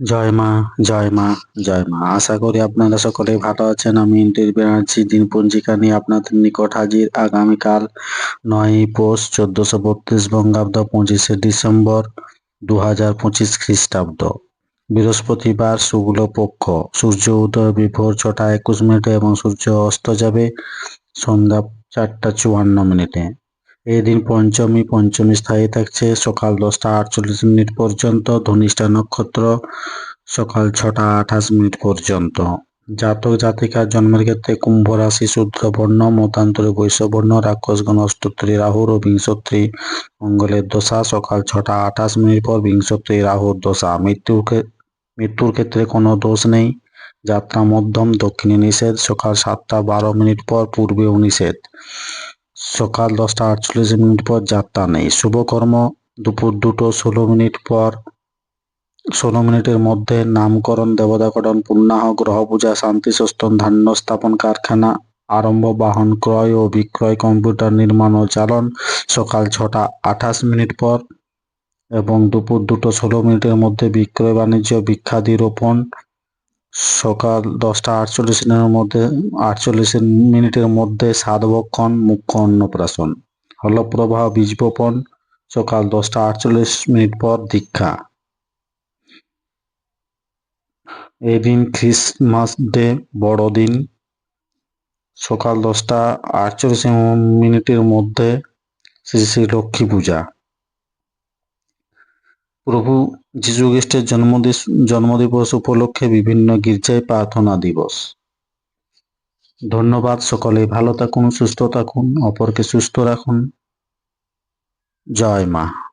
জয় মা জয় মা জয় মা। আশা করি আপনারা সকলে ভালো আছেন। আমি ইন্টার ব্যানার্জি দিন পঞ্জিকা নিয়ে আপনাদের নিকট হাজির আগামীকাল নয় পৌষ চোদ্দশো বত্রিশ বঙ্গাব্দ পঁচিশে ডিসেম্বর দু হাজার পঁচিশ খ্রিস্টাব্দ। বৃহস্পতিবার শুক্ল পক্ষ। সূর্য উদয় বিভোর ছটা একুশ মিনিটে এবং সূর্য অস্ত যাবে সন্ধ্যা চারটা চুয়ান্ন মিনিটে। এই দিন পঞ্চমী পঞ্চমী স্থায়ী থাকছে। সকাল দশটা আটচল্লিশ মিনিট পর্যন্ত, ধনিষ্ঠা নক্ষত্র সকাল ছটা আঠাশ মিনিট পর্যন্ত। জাতক জাতিকার জন্মের ক্ষেত্রে কুম্ভ রাশি বর্ণ, মতান্তরে বৈশ্য বর্ণ রাক্ষসগণ অষ্টোত্তরী রাহুর ও বিংশত্রী মঙ্গলের দশা, সকাল ছটা আঠাশ মিনিট পর বিংশত্রী রাহুর দশা। মৃত্যুর মৃত্যুর ক্ষেত্রে কোনো দোষ নেই। যাত্রা মধ্যম, দক্ষিণে নিষেধ, সকাল সাতটা বারো মিনিট পর পূর্বে নিষেধ সকাল দশটা আটচল্লিশ মিনিট পর যাত্রা নেই। শুভকর্ম দুপুর দুটো ষোলো মিনিট পর, ষোলো মিনিটের মধ্যে নামকরণ দেবতাকরণ পূর্ণাহ গ্রহ পূজা শান্তি সস্তন ধান্য, স্থাপন, কারখানা, আরম্ভ, বাহন, ক্রয় ও বিক্রয়, কম্পিউটার নির্মাণ ও চালন সকাল ছটা আঠাশ মিনিট পর এবং দুপুর দুটো ষোলো মিনিটের মধ্যে বিক্রয়, বাণিজ্য বিখ্যাতি রোপণ সকাল দশটা আটচল্লিশ মিনিটের মধ্যে, আটচল্লিশ মিনিটের মধ্যে সাতবক্ষণ মুখ্য অন্নপ্রাশন। হলপ্রবাহ বীজ বপন সকাল দশটা আটচল্লিশ মিনিট পর দীক্ষা। এদিন দিন খ্রিসমাস ডে বড়দিন সকাল দশটা আটচল্লিশ মিনিটের মধ্যে শ্রী শ্রী লক্ষ্মী পূজা। প্রভু যীশু খ্রিস্টের জন্মদিস, জন্মদিবস উপলক্ষে বিভিন্ন গির্জায় প্রার্থনা দিবস। ধন্যবাদ সকলে, ভালো থাকুন, সুস্থ থাকুন, অপরকে সুস্থ রাখুন। জয় মা।